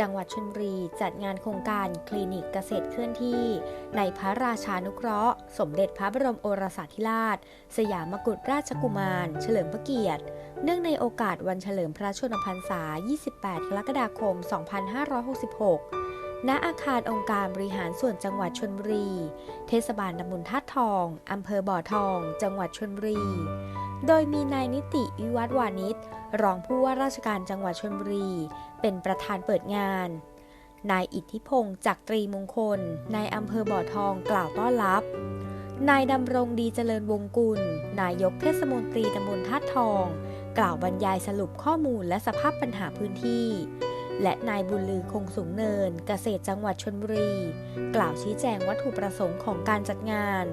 จังหวัดชลบุรีจัดงานโครงการคลินิกเกษตรเคลื่อนที่ ในพระราชานุเคราะห์ สมเด็จพระบรมโอรสาธิราช สยามกุฎราชกุมาร เฉลิมพระเกียรติ เนื่องในโอกาสวันเฉลิมพระชนมพรรษา 28 กรกฎาคม 2566 ณ อาคารองค์การบริหารส่วนจังหวัดชลบุรี เทศบาลตำบลท่าทอง อำเภอบ่อทอง จังหวัดชลบุรี โดยมีนายนิติวิวัฒวานิชรองผู้ว่าราชการจังหวัดชลบุรี เป็นประธานเปิดงาน นายอิทธิพงศ์จักตรีมงคล นายอำเภอบ่อทองกล่าวต้อนรับ นายดำรงดีเจริญวงกุล นายกเทศมนตรีตำบลท่าทอง กล่าวบรรยายสรุปข้อมูลและสภาพปัญหาพื้นที่ และนายบุญลือคงสูงเนิน เกษตรจังหวัดชลบุรี กล่าวชี้แจงวัตถุประสงค์ของการจัดงาน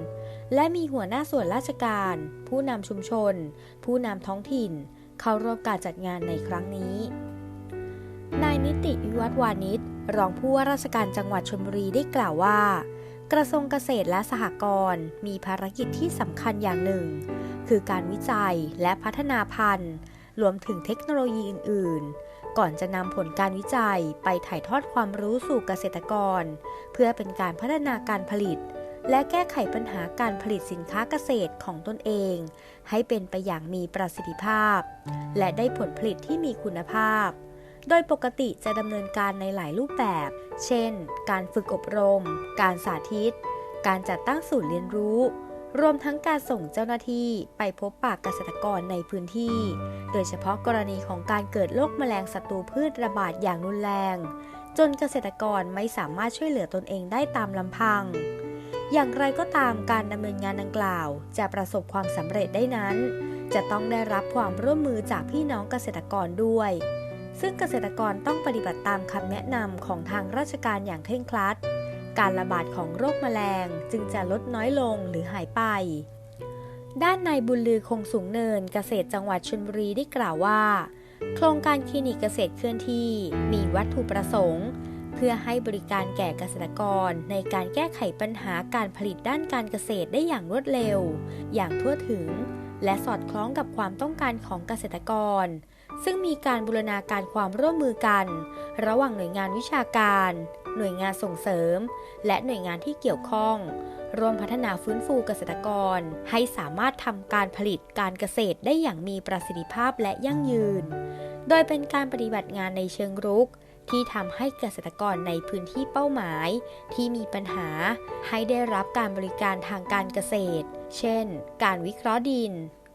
และมีหัวหน้าส่วนราชการ ผู้นำชุมชน ผู้นำท้องถิ่น เข้าร่วมการจัดงานในครั้งนี้ นายนิติวิวัฒวานิชรองผู้ว่าราชการจังหวัดชลบุรีได้กล่าวว่า กระทรวงเกษตรและสหกรณ์มีภารกิจที่สำคัญอย่างหนึ่ง คือการวิจัยและพัฒนาพันธุ์ รวมถึงเทคโนโลยีอื่น ๆ ก่อนจะนำผลการวิจัยไปถ่ายทอดความรู้สู่เกษตรกร เพื่อเป็นการพัฒนาการผลิต และแก้ไขปัญหาการผลิตสินค้าเกษตรของตนเอง ให้เป็นไปอย่างมีประสิทธิภาพ และได้ผลผลิตที่มีคุณภาพ โดยปกติจะดำเนินการในหลายรูปแบบ เช่น การฝึกอบรม การสาธิต การจัดตั้งศูนย์เรียนรู้ รวมทั้งการส่งเจ้าหน้าที่ไปพบปากเกษตรกรในพื้นที่ โดยเฉพาะกรณีของการเกิดโรคแมลงศัตรูพืชระบาดอย่างรุนแรง จนเกษตรกรไม่สามารถช่วยเหลือตนเองได้ตามลำพัง อย่างไรก็ตามการดำเนินงานดังกล่าว จะประสบความสำเร็จได้นั้น จะต้องได้รับความร่วมมือจากพี่น้องเกษตรกรด้วย ซึ่งเกษตรกรต้องปฏิบัติตามคำแนะนำของทางราชการอย่างเคร่งครัด การระบาดของโรคแมลงจึงจะลดน้อยลงหรือหายไป ด้านนายบุญลือคงสูงเนินเกษตรจังหวัดชลบุรีได้กล่าวว่า โครงการคลินิกเกษตรเคลื่อนที่มีวัตถุประสงค์ เพื่อให้บริการแก่เกษตรกรในการแก้ไขปัญหาการผลิตด้านการเกษตรได้อย่างรวดเร็ว อย่างทั่วถึง และสอดคล้องกับความต้องการของเกษตรกร ซึ่งมีการบูรณาการความร่วมมือกัน ระหว่างหน่วยงานวิชาการ หน่วยงานส่งเสริม และหน่วยงานที่เกี่ยวข้อง ร่วมพัฒนาฟื้นฟูเกษตรกร ให้สามารถทำการผลิตการเกษตรได้อย่างมีประสิทธิภาพและยั่งยืน โดยเป็นการปฏิบัติงานในเชิงรุกที่ทำให้เกษตรกรในพื้นที่เป้าหมาย ที่มีปัญหา ให้ได้รับการบริการทางการเกษตร เช่น การวิเคราะห์ดิน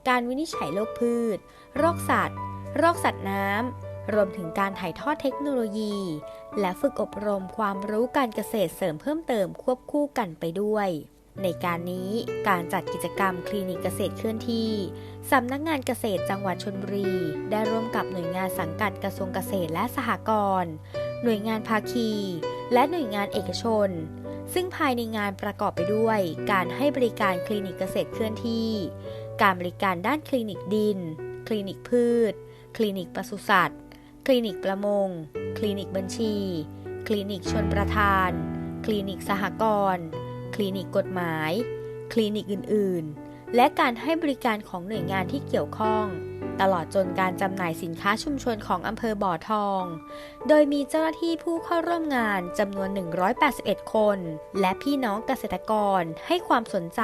การวินิจฉัยโรคพืช โรคสัตว์ โรคสัตว์น้ำ รวมถึงการถ่ายทอดเทคโนโลยี และฝึกอบรมความรู้การเกษตรเสริมเพิ่มเติมควบคู่กันไปด้วย ในการนี้การจัดกิจกรรมคลินิกเกษตรเคลื่อนที่สำนักงานเกษตรจังหวัดชลบุรี ได้ร่วมกับหน่วยงานสังกัดกระทรวงเกษตรและสหกรณ์หน่วยงานภาคี และหน่วยงานเอกชน ซึ่งภายในงานประกอบไปด้วย การให้บริการคลินิกเกษตรเคลื่อนที่ การบริการด้านคลินิกดิน คลินิกพืช คลินิกปศุสัตว์ คลินิกประมง คลินิกบัญชี คลินิกชนประทาน คลินิกสหกรณ์คลินิกกฎหมาย คลินิกอื่นๆ และการให้บริการของหน่วยงานที่เกี่ยวข้อง ตลอดจนการจำหน่ายสินค้าชุมชนของอำเภอบ่อทอง โดยมีเจ้าหน้าที่ผู้เข้าร่วมงานจำนวน 181 คน และพี่น้องเกษตรกรให้ความสนใจ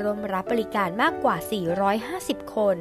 ร่วมรับบริการมากกว่า 450 คน